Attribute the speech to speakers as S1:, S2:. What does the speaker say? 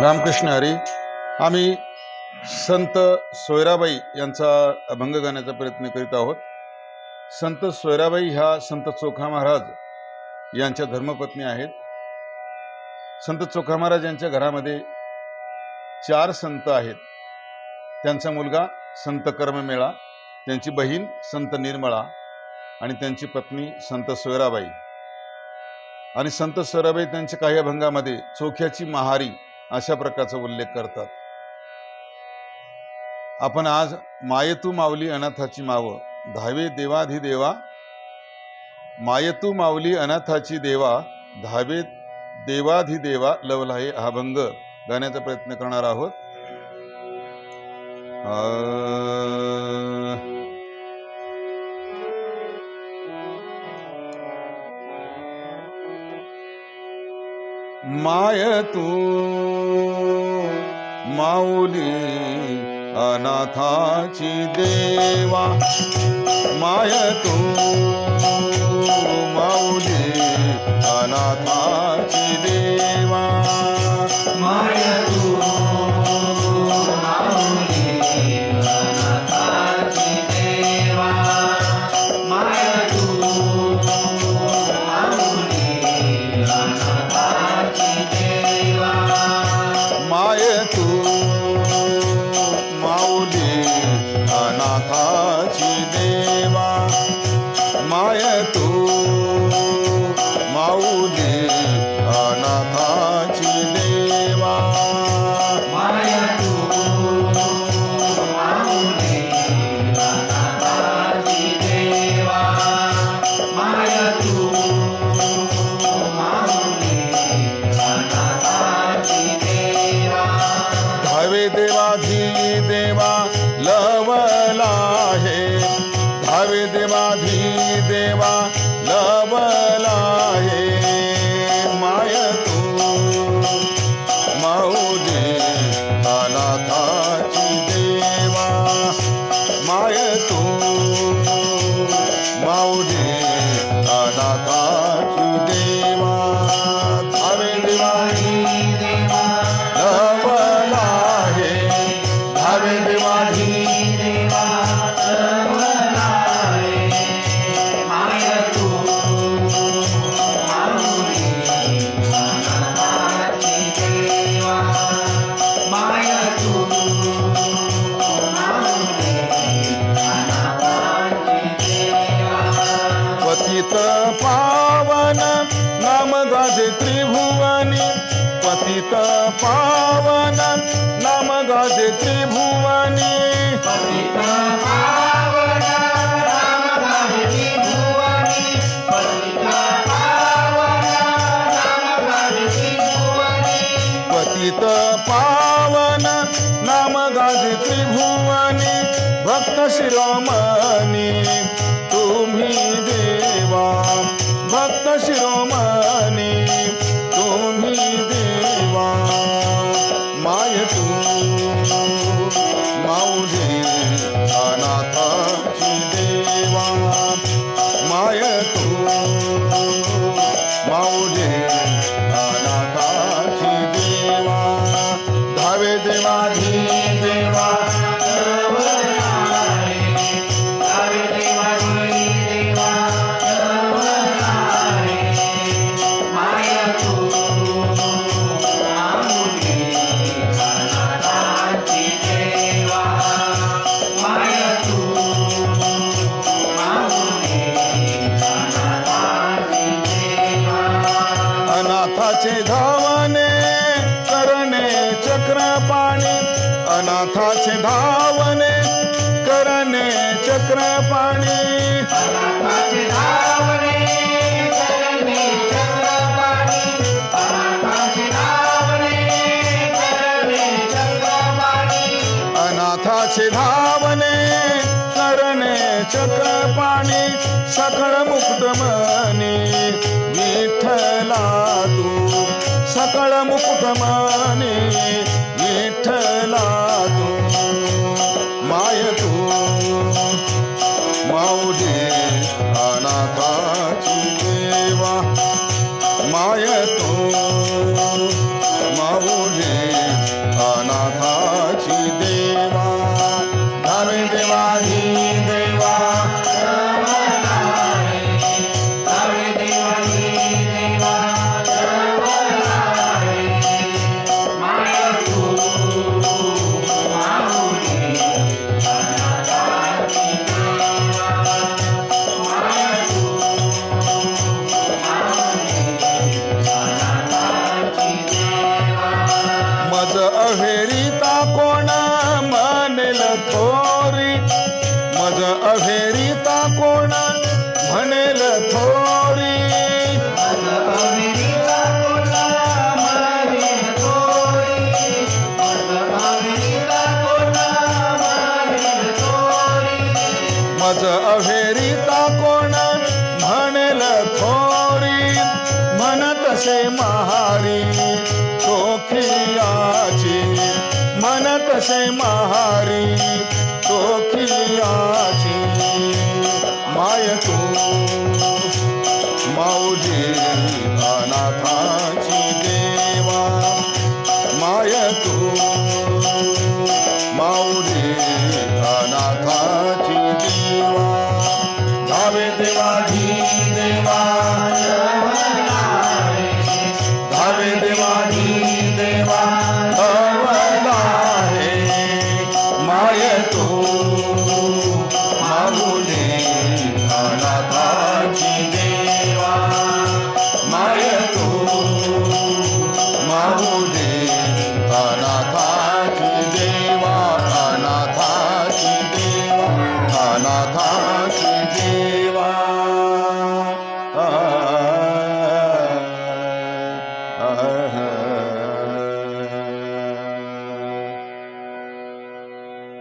S1: रामकृष्ण हरी. आम्ही संत सोयराबाई यांचा अभंग गाण्याचा प्रयत्न करीत आहोत. संत सोयराबाई ह्या संत चोखा महाराज यांच्या धर्मपत्नी आहेत. संत चोखा महाराज यांच्या घरामध्ये चार संत आहेत. त्यांचा मुलगा संत कर्ममेळा त्यांची बहीण संत निर्मळा आणि त्यांची पत्नी संत सोयराबाई. आणि संत सोयराबाई त्यांच्या काही अभंगामध्ये चोख्याची महारी अशा प्रकारचा उल्लेख करतात. आपण आज मायतू माऊली अनाथाची माव. धावे देवाधिदेवा मायतू माऊली अनाथाची देवा. धावे देवाधी देवा लवलाहे हा भंग गाण्याचा प्रयत्न करणार आहोत. माय तू माऊली अनाथाची देवा. माय तू माऊली अनाथाची देवा.
S2: माय
S1: पतित पावन नाम गाजे त्रिभुवनी। पतित पावन नाम गाजे त्रिभुवनी।
S2: पतित पावन पतित
S1: नाम गाजे त्रिभुवनी। भक्त शिरोमणी तुम्ही भक्त शिरोमणी तुम्ही देवा माय तू माऊली अनाथाची देवा माय तू माऊली अनाथाचे धावने करणे चक्रपाणी. अनाथाचे धावने करणे चक्रपाणी.
S2: अनाथाचे
S1: धावने करणे चक्रपाणी. सकळ मुक्तमनी विठ्ठला सकळ मुकुटमाने विठला तू माय तू. माऊली अनाथाची देवा माय तू. माऊली अनाथाची देवा धावे देवा अहेरिता कोण म्हणेल थोरी मज अहेरिता कोण म्हणेल थोरी
S2: मज
S1: अहेरिता कोण म्हणेल थोरी म्हणतसे महारी कसे महारी तोखियाची माय तू माऊली अनाथा অনাথা